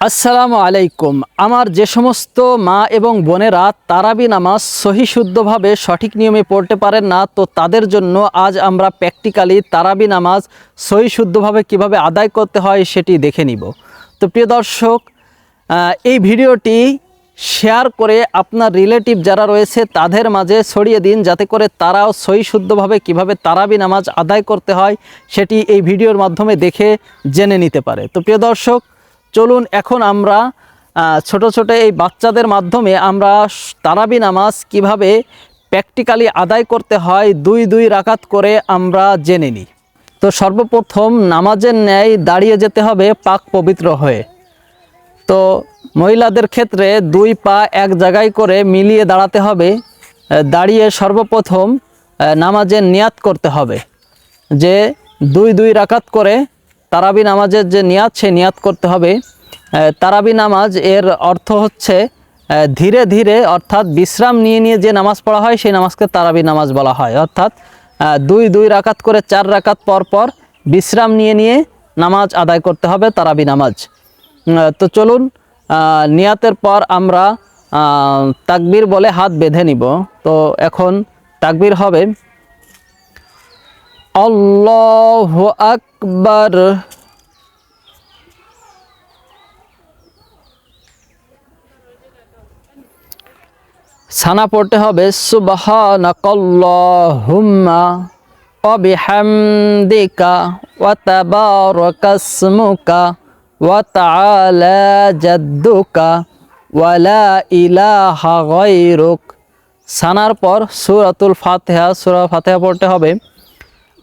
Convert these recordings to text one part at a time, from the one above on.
আসসালামু আলাইকুম। আমার যে সমস্ত মা এবং বোনেরা তারাবি নামাজ সহি শুদ্ধভাবে সঠিক নিয়মে পড়তে পারেন না, তো তাদের জন্য আজ আমরা প্র্যাকটিক্যালি তারাবি নামাজ সহি শুদ্ধভাবে কীভাবে আদায় করতে হয় সেটি দেখে নিব। তো প্রিয় দর্শক এই ভিডিওটি শেয়ার করে আপনার রিলেটিভ যারা রয়েছে তাদের মাঝে ছড়িয়ে দিন, যাতে করে তারাও সহি শুদ্ধভাবে কীভাবে তারাবি নামাজ আদায় করতে হয় সেটি এই ভিডিওর মাধ্যমে দেখে জেনে নিতে পারে। তো প্রিয় দর্শক চলুন এখন আমরা ছোট ছোট এই বাচ্চাদের মাধ্যমে আমরা তারাবি নামাজ কীভাবে প্র্যাকটিক্যালি আদায় করতে হয় দুই দুই রাকাত করে আমরা জেনে নিই। তো সর্বপ্রথম নামাজের ন্যায় দাঁড়িয়ে যেতে হবে পাক পবিত্র হয়ে। তো মহিলাদের ক্ষেত্রে দুই পা এক জায়গায় করে মিলিয়ে দাঁড়াতে হবে দাঁড়িয়ে সর্বপ্রথম নামাজের নিয়াত করতে হবে। যে দুই দুই রাকাত করে তারাবি নামাজের যে নিয়াত সে নিয়াত করতে হবে। তারাবি নামাজ এর অর্থ হচ্ছে ধীরে ধীরে অর্থাৎ বিশ্রাম নিয়ে নিয়ে যে নামাজ পড়া হয়, সেই নামাজকে তারাবি নামাজ বলা হয়। অর্থাৎ দুই দুই রাকাত করে চার রাকাত পর পর বিশ্রাম নিয়ে নিয়ে নামাজ আদায় করতে হবে তারাবি নামাজ। তো চলুন নিয়াতের পর আমরা তাকবির বলে হাত বেঁধে নিব। তো এখন তাকবির হবে। আল্লাহ আকবার সানা পড়তে হবে, সুবহানাকাল্লাহুম্মা ওয়া বিহামদিকা ওয়া তাবারাকাসমুকা ওয়া তাআলা জাদ্দুকা ওয়া লা ইলাহা গায়রুক। সানার পর সূরাতুল ফাতিহা, সূরা ফাতিহা পড়তে হবে।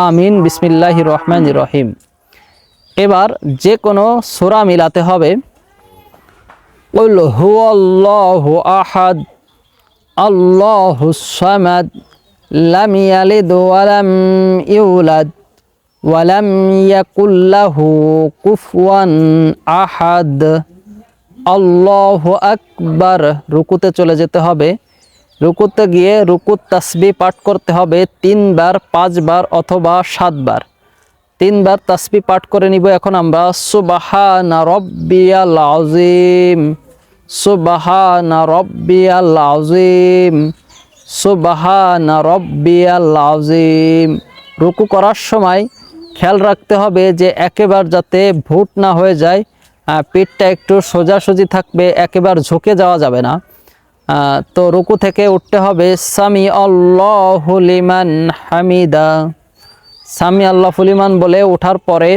আমিন বিসমিল্লাহ রহমান রহিম এবার যে কোনো সোরা মিলাতে হবে قل هو الله أحد الله الصمد لم يلد ولم يولد ولم يكن له كفوا أحد আল্লাহ আকবার রুকুতে চলে যেতে হবে রুকুতে গিয়ে রুকুত তাসবি পাঠ করতে হবে তিনবার, পাঁচবার অথবা সাতবার। তিনবার তাসবি পাঠ করে নিব এখন আমরা। সুবাহানা রব্বিয়াল আজিম সুবাহানা রব্বিয়াল আজিম সুবাহানা রব্বিয়াল আজিম রুকু করার সময় খেয়াল রাখতে হবে যে একেবার যাতে ভুট না হয়ে যায় পিঠটা একটু সোজাসুজি থাকবে, একেবার ঝুঁকে যাওয়া যাবে না। তো রুকু থেকে উঠতে হবে। সামি আল্লাহ লিমান হামিদা। সামি আল্লাহ ফুলিমান বলে ওঠার পরে,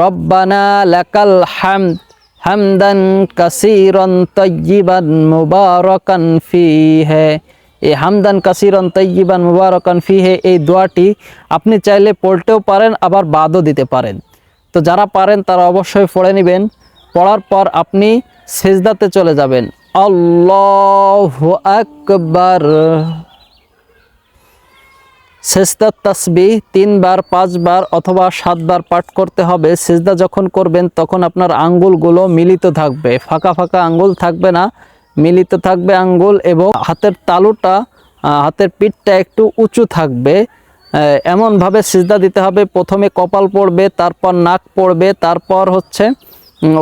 রব্বানা লাকাল হাম হামদান কাসিরন মুবারকান ফি ফিহে। এই হামদান কাসিরন মুবারকান ফি হে এই দোয়াটি আপনি চাইলে পড়তেও পারেন, আবার বাদও দিতে পারেন। তো যারা পারেন তারা অবশ্যই পড়ে নেবেন। পড়ার পর আপনি সেজদাতে চলে যাবেন। আল্লাহ আকবার। সেজদার তাসবি তিনবার, পাঁচবার অথবা সাতবার পাঠ করতে হবে। সেজদা যখন করবেন, তখন আপনার আঙ্গুলগুলো মিলিত থাকবে। ফাঁকা ফাঁকা আঙ্গুল থাকবে না, মিলিত থাকবে আঙ্গুল এবং হাতের তালুটা হাতের পিঠটা একটু উঁচু থাকবে। এমনভাবে সিজদা দিতে হবে। প্রথমে কপাল পড়বে, তারপর নাক পড়বে, তারপর হচ্ছে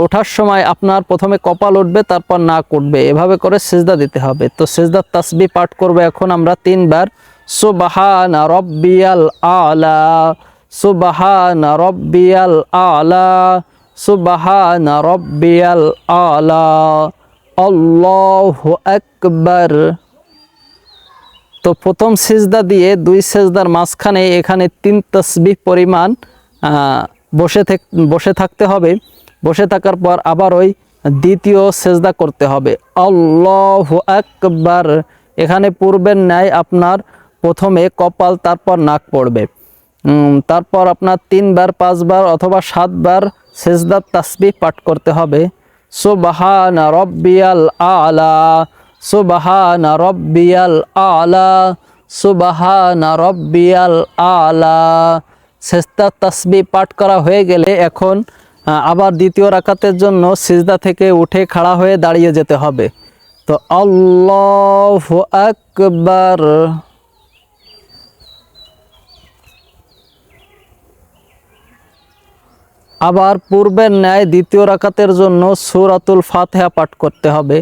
ওঠার সময় আপনার প্রথমে কপাল উঠবে, তারপর নাক উঠবে। এভাবে করে সেজদা দিতে হবে। তো সেজদার তাসবি পাঠ করবে এখন আমরা তিনবার। সুবাহানা রব্বিয়াল আলা, সুবাহানা রব্বিয়াল আলা, সুবাহানা রব্বিয়াল আলা। আল্লাহু আকবার। তো প্রথম সেজদা দিয়ে দুই সেজদার মাঝখানে এখানে তিন তসবিহ পরিমাণ বসে থাক, বসে থাকতে হবে। বসে থাকার পর আবার ওই দ্বিতীয় সেজদা করতে হবে। আল্লাহ আকবার। এখানে পূর্বের ন্যায় আপনার প্রথমে কপাল, তারপর নাক পড়বে। তারপর আপনার তিনবার, পাঁচবার অথবা সাতবার সেজদার তাসবিহ পাঠ করতে হবে। সুবহান রব্বিয়াল আলা, সুবহান রব্বিয়াল আলা, সুবহান রব্বিয়াল আলা। সেস্তা তসবি পাঠ করা হয়ে গেলে এখন আবার দ্বিতীয় রাকাতের জন্য সিজদা থেকে উঠে খাড়া হয়ে দাঁড়িয়ে যেতে হবে। তো আল্লাহ আকবার। আবার পূর্বের ন্যায় দ্বিতীয় রাকাতের জন্য সূরাতুল ফাতেহা পাঠ করতে হবে।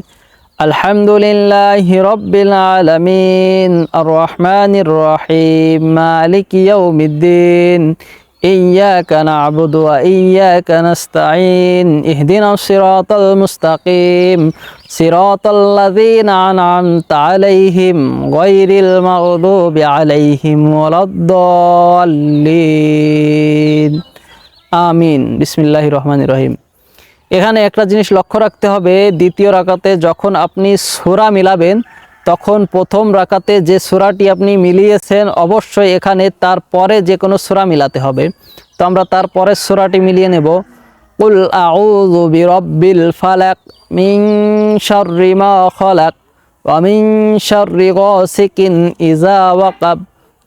আলহামদুলিল্লাহ রব্বিল আলামিন আর রহমানির রহিম, মালিক ইয়াউমিদ্দিন। إياك نعبد وإياك نستعين اهدنا الصراط المستقيم صراط الذين أنعمت عليهم غير المغضوب عليهم ولا الضالين আমিন বিসমিল্লাহ রহমান রহিম এখানে একটা জিনিস লক্ষ্য রাখতে হবে দ্বিতীয় রাকাতে যখন আপনি সুরা মিলাবেন তখন প্রথম রাকাতে যে সুরাটি আপনি মিলিয়েছেন, অবশ্যই এখানে তারপরে যে কোনো সুরা মিলাতে হবে। তো আমরা তারপরে সুরাটি মিলিয়ে নেব। কুল আউযু বিরাব্বিল ফালাক মিন শাররি মা খালাক, ওয়া মিন ওয়াকাব,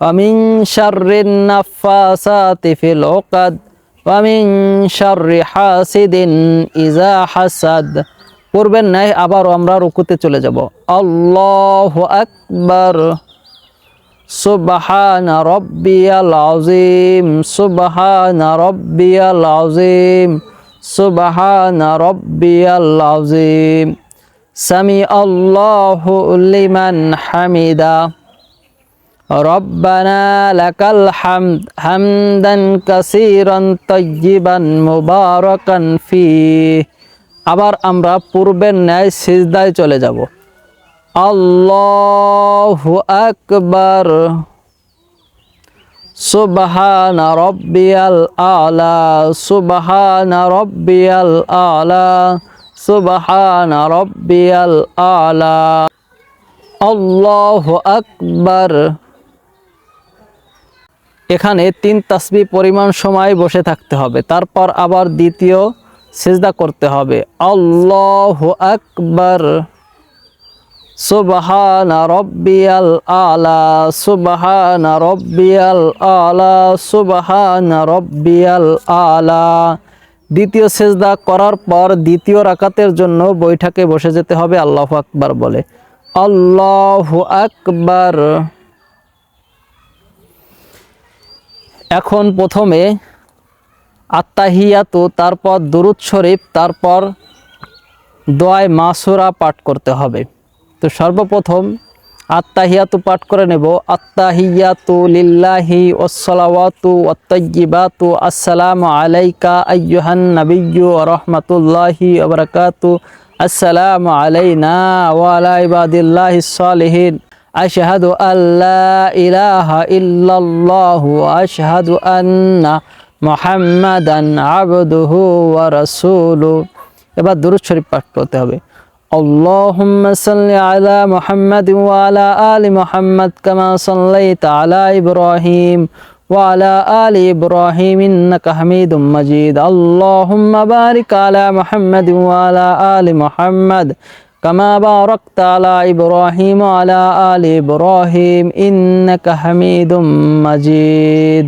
ওয়া মিন শাররিন নাফাসাতি ফিল হাসিদিন ইজা হাসাদ। পূর্বের ন্যায় আবারও আমরা রুকুতে চলে যাব আল্লাহু আকবার সুবহান রব্বিয়াল আযীম সুবহান রব্বিয়াল আযীম সুবহান রব্বিয়াল আযীম সামি আল্লাহু লিমান হামিদা ربنا لك الحمد حمدا كثيرا طيبا مباركا فيه আবার আমরা পূর্বের ন্যায় সিজদায় চলে যাব। আল্লাহু আকবার। সুবহান রব্বিয়াল আলা, সুবহান রব্বিয়াল আলা, সুবহান রব্বিয়াল আলা। আল্লাহু আকবার। এখানে তিন তাসবি পরিমাণ সময় বসে থাকতে হবে। তারপর আবার দ্বিতীয় সেজদা করতে হবে। আল্লাহ আকবার। সুবহান রব্বিয়াল আলা, সুবহান রব্বিয়াল আলা, সুবহান রব্বিয়াল আলা। দ্বিতীয় সেজদা করার পর দ্বিতীয় রাকাতের জন্য বৈঠকে বসে যেতে হবে, আল্লাহ আকবার বলে। আল্লাহ আকবার। এখন প্রথমে আত্মাহিয়াতু, তারপর দুরুদ শরীফ, তারপর দোয়ায় মাসুরা পাঠ করতে হবে। তো সর্বপ্রথম আত্মাহিয়াতু পাঠ করে নেব। আত্মাহিয়াতু লিল্লাহি ওসলাওয়াতু ওত্তয়িবাতু আসসালামু আলাইকা আইয়ুহান নাবিয়্যু রহমাতুল্লাহি ওবরাকাতু আসসালামু আলাইনা ওয়ালা ইবাদিল্লাহিস সালিহিন আশহাদু আল্লা ইলাহা ইল্লাল্লাহু, আশহাদু আন্না মোহাম্মদান আবদুহু ওয়া রাসূলু। এবার দুরুদ শরীফ পাঠ করতে হবে। আল্লাহুম্মা সাল্লি আলা মুহাম্মাদ ওয়া আলা আলি মুহাম্মাদ কামা সাল্লাইতা আলা ইব্রাহিম ওয়া আলা আলি ইব্রাহিম ইন্নাকা হামিদুম মাজিদ। আল্লাহুম্মা বারিক আলা মুহাম্মাদ ওয়া আলা আলি মুহাম্মাদ কামা বারাকতা আলা ইব্রাহিম ওয়া আলা আলি ইব্রাহিম ইন্নাকা হামিদুম মাজিদ।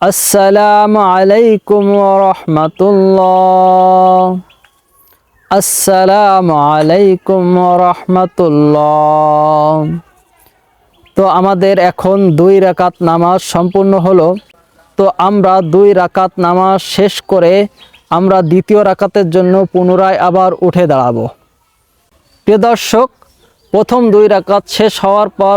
আসসালামু আলাইকুম রহমতুল্লাহ। আসসালামু আলাইকুম রহমতুল্লাহ। তো আমাদের এখন দুই রাকাত নামাজ সম্পূর্ণ হলো। তো আমরা দুই রাকাত নামাজ শেষ করে আমরা দ্বিতীয় রাকাতের জন্য পুনরায় আবার উঠে দাঁড়াবো। প্রিয় দর্শক, প্রথম দুই রাকাত শেষ হওয়ার পর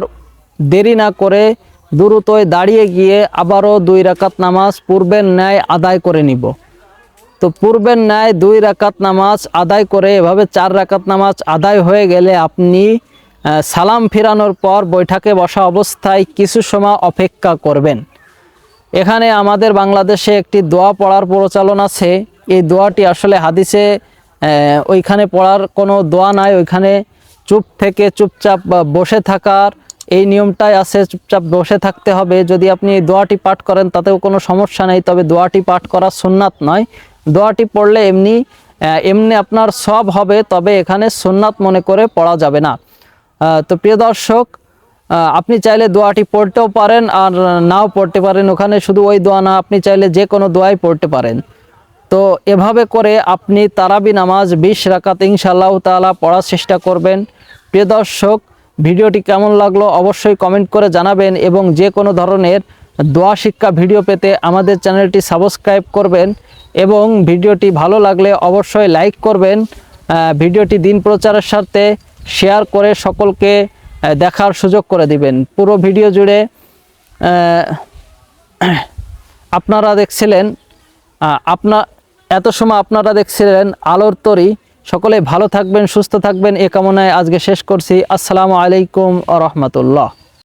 দেরি না করে দ্রুতই দাঁড়িয়ে গিয়ে আবারও দুই রাকাত নামাজ পূর্বের ন্যায় আদায় করে নিব। তো পূর্বের ন্যায় দুই রাকাত নামাজ আদায় করে এভাবে চার রাকাত নামাজ আদায় হয়ে গেলে আপনি সালাম ফিরানোর পর বৈঠকে বসা অবস্থায় কিছু সময় অপেক্ষা করবেন। এখানে আমাদের বাংলাদেশে একটি দোয়া পড়ার প্রচলন আছে। এই দোয়াটি আসলে হাদিসে ওইখানে পড়ার কোনো দোয়া নাই। ওইখানে চুপ থেকে চুপচাপ বসে থাকার এই নিয়মটাই আছে, চুপচাপ বসে থাকতে হবে। যদি আপনি এই দোয়াটি পাঠ করেন, তাতেও কোনো সমস্যা নেই। তবে দোয়াটি পাঠ করা সুন্নাত নয়। দোয়াটি পড়লে এমনি এমনি আপনার সব হবে, তবে এখানে সুন্নাত মনে করে পড়া যাবে না। তো প্রিয় দর্শক আপনি চাইলে দোয়াটি পড়তেও পারেন আর নাও পড়তে পারেন। ওখানে শুধু ওই দোয়া না, আপনি চাইলে যে কোনো দোয়াই পড়তে পারেন। তো এভাবে করে আপনি তারাবি নামাজ বিশ রাকাত ইনশাআল্লাহ তাআলা পড়ার চেষ্টা করবেন। প্রিয় দর্শক ভিডিওটি কেমন লাগল অবশ্যই কমেন্ট করে জানাবেন এবং যে কোনো ধরনের দোয়া শিক্ষা ভিডিও পেতে আমাদের চ্যানেলটি সাবস্ক্রাইব করবেন এবং ভিডিওটি ভালো লাগলে অবশ্যই লাইক করবেন ভিডিওটি দিন প্রচারের সাথে শেয়ার করে সকলকে দেখার সুযোগ করে দিবেন। পুরো ভিডিও জুড়ে আপনারা দেখছিলেন আপনার এত সময় আপনারা দেখছিলেন আলোর তরি সকলে ভালো থাকবেন সুস্থ থাকবেন। এ কামনায় আজকে শেষ করছি। আসসালামু আলাইকুম আ রহমতুল্লাহ।